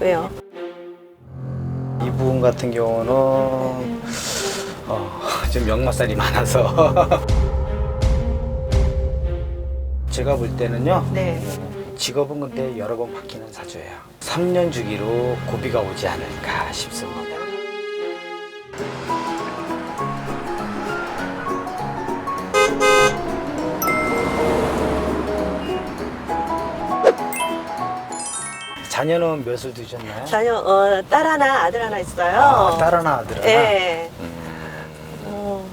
왜요? 이분 같은 경우는 어, 좀 역마살이 많아서 제가 볼 때는요 네. 직업은 근데 여러 번 바뀌는 사주예요 3년 주기로 고비가 오지 않을까 싶습니다 자녀는 몇을 두셨나요? 자녀 어, 딸 하나 아들 하나 있어요. 아, 딸 하나 아들 하나? 네. 음, 음,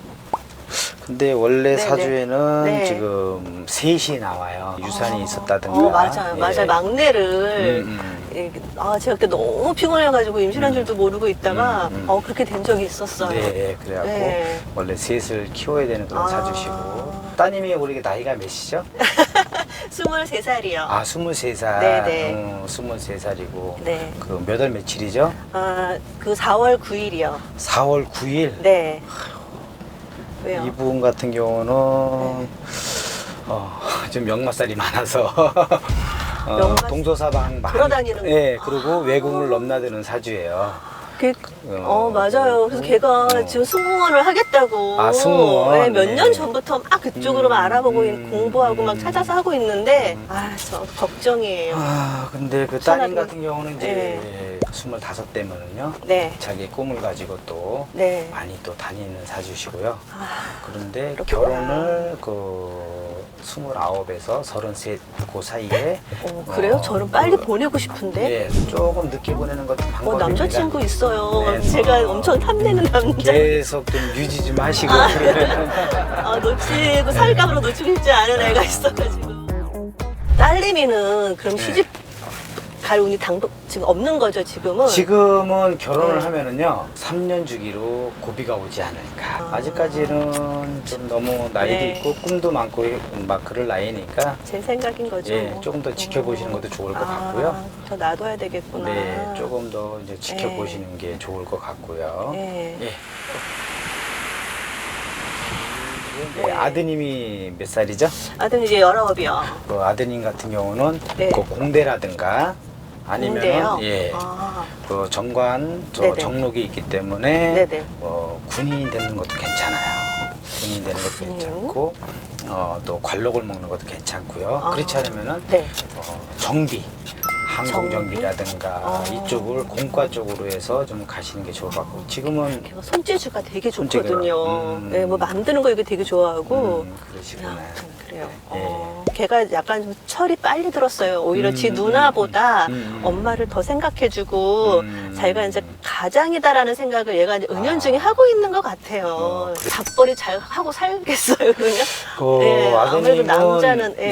근데 원래 네네. 사주에는 네. 지금 셋이 나와요. 유산이 어, 있었다든가. 어, 맞아요, 예. 맞아요. 막내를 음, 음. 예, 아 제가 그때 너무 피곤해가지고 임신한 줄도 모르고 있다가 음, 음. 어 그렇게 된 적이 있었어요. 네, 그래갖고 네. 원래 셋을 키워야 되는 그런 아. 사주시고. 따님이 우리 나이가 몇이죠? 23살이요. 아, 23살. 네네. 음, 23살이고. 네. 그 몇 월 며칠이죠? 아, 그 4월 9일이요. 4월 9일. 네. 왜요? 이분 같은 경우는 네. 어, 좀 역마살이 많아서 어, 역마- 동서사방 많이 돌아다니는 예, 거. 그리고 외국을 넘나드는 사주예요. 그, 어, 맞아요. 그래서 걔가 어. 지금 승무원을 하겠다고. 아, 승무원. 네, 몇년 네. 전부터 막 그쪽으로만 음, 알아보고 음, 공부하고 막 음. 찾아서 하고 있는데, 음. 아, 저 걱정이에요. 아, 근데 그 따님. 같은 경우는 이제 네. 25 때면은요. 네. 자기 꿈을 가지고 또 네. 많이 또 다니는 사주시고요. 아, 그런데 그렇구나. 결혼을 그 29에서 33, 그 사이에 어, 그래요? 어, 저는 빨리 그- 보내고 싶은데. 예, 조금 늦게 보내는 것도 어, 방법입니다. 남자친구 있어요. 네, 제가 어. 엄청 탐내는 남자. 계속 좀 유지 좀 하시고 아, 놓치고 살감으로 놓치고 싶지 않은 애가 있어가지고. 딸내미는 그럼 네. 시집 갈 운이 당도 지금 없는 거죠, 지금은? 지금은 결혼을 네. 하면은요 3년 주기로 고비가 오지 않을까 아. 아직까지는 좀 너무 나이도 네. 있고 꿈도 많고 막 그럴 나이니까 제 생각인 거죠. 예, 뭐. 조금 더 지켜보시는 것도 좋을 것 아, 같고요 더 놔둬야 되겠구나. 네 조금 더 이제 지켜보시는 게 좋을 것 같고요 예. 예. 네. 네, 아드님이 몇 살이죠? 아들 이제 열아홉이요. 그 아드님 같은 경우는 네. 그 공대라든가 아니면? 예, 아, 그 정관 저 네네. 정록이 있기 때문에 네네. 어, 군인이 되는 것도 괜찮아요. 군인 되는 것도 군인? 괜찮고 어, 또 관록을 먹는 것도 괜찮고요. 아. 그렇지 않으면은 네. 어, 정비 항공정비라든가 아. 이쪽을 공과 쪽으로 해서 좀 가시는 게 좋을 것 같고 지금은 걔가 손재주가 되게 손재주가, 좋거든요. 음. 네, 뭐 만드는 거 이거 되게 좋아하고. 음, 그러시구나. 아무튼 그래요. 예. 어, 걔가 약간 좀 철이 빨리 들었어요. 오히려 음, 지 음, 누나보다 음, 음. 엄마를 더 생각해주고 음. 자기가 이제 가장이다라는 생각을 얘가 이제 은연중에 아. 하고 있는 것 같아요. 어, 그래. 밥벌이 잘 하고 살겠어요, 그러면? 그 예, 아무래도 아드님은 남자는, 예.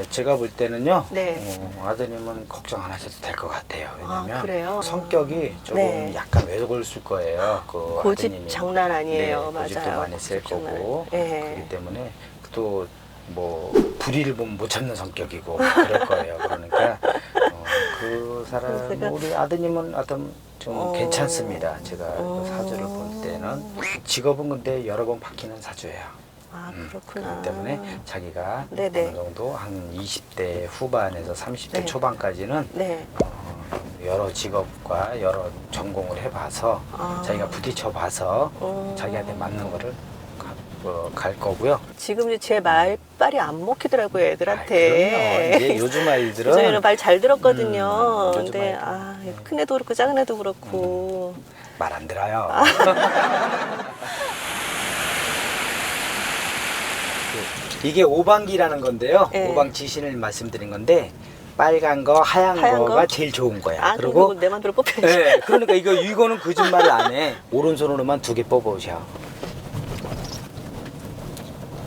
예, 제가 볼 때는요. 네. 어, 아드님은 걱정 안 하셔도 될 것 같아요. 왜냐면 아, 그래요? 성격이 조금 네. 약간 외골수일 거예요. 그 고집 아드님이. 장난 아니에요. 네, 고집도 맞아요. 많이 쓸 고집 장난 거고 아니에요. 예. 그렇기 때문에 또 뭐 불의를 보면 못 참는 성격이고 그럴 거예요. 그러니까 어, 그 사람 제가- 우리 아드님은 어떤 좀 어. 괜찮습니다. 제가 그 어. 사주를 볼 때는 직업은 근데 여러 번 바뀌는 사주예요. 아, 음, 그렇구나. 그렇기 때문에 자기가 네네. 어느 정도 한 20대 후반에서 30대 네. 초반까지는 네. 어, 여러 직업과 여러 전공을 해봐서 아. 자기가 부딪혀봐서 어. 자기한테 맞는 거를 가- 어, 갈 거고요. 지금 이제 제 말빨이 안 먹히더라고요, 아, 애들한테. 그럼요. 이제 요즘 아이들은 저희는 말 잘 들었거든요. 음, 요즘 근데 아이들. 아, 네. 큰 애도 그렇고 작은 애도 그렇고. 말 안 들어요. 아. 그, 이게 오방기라는 건데요. 네. 오방 지신을 말씀드린 건데 빨간 거, 하얀, 하얀 거가 거? 제일 좋은 거야. 아, 그리고 내 맘대로 뽑혀야지. 네, 그러니까 이거 이거는 거짓말을 안 해. 오른손으로만 두 개 뽑아오셔.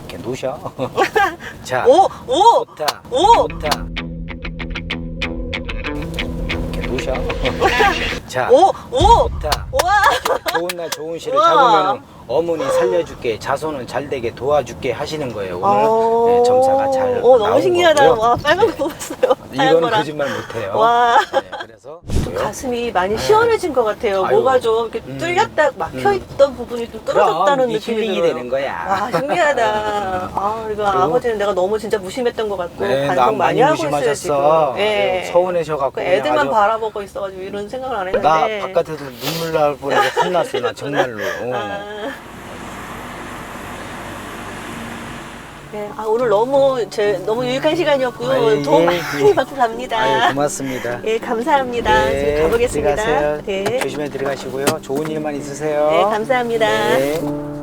이렇게 놓으셔. 자, 오! 오! 좋다. 오! 좋다. 놓으셔. 자, 오! 오! 좋다. 와! 좋은 날 좋은 시를 우와. 잡으면 어머니 살려줄게, 자손은 잘 되게 도와줄게 하시는 거예요. 오늘 어. 네, 점사가 잘 오, 너무 나온 신기하다. 거고요. 와, 빨간 네. 거 뽑았어요. 하얀 이거는 거랑. 거짓말 못해요. 와. 네, 있어서 좀 가슴이 많이 시원해진 것 같아요. 아유. 뭐가 좀 이렇게 음. 뚫렸다 막혀있던 부분이 좀 떨어졌다는 그럼 이게 느낌이 힐링이 들어요. 되는 거야. 와 신기하다. 아 이거 아버지는 내가 너무 진짜 무심했던 것 같고 네, 반성 난 많이 하고 있어요 무심하셨어. 지금. 예. 서운해셔갖고 그 애들만 그냥 아주- 바라보고 있어가지고 이런 생각을 안 했는데. 나 바깥에서 눈물 날 뻔해서 혼났어 나 정말로. 어. 아. 네, 아, 오늘 너무 제 너무 유익한 시간이었고요. 아, 예, 도움 예, 많이 예. 받고 갑니다. 아유 고맙습니다. 예, 감사합니다. 지금 가보겠습니다. 들어가세요. 네. 조심히 들어가시고요. 좋은 일만 있으세요. 네, 감사합니다. 네.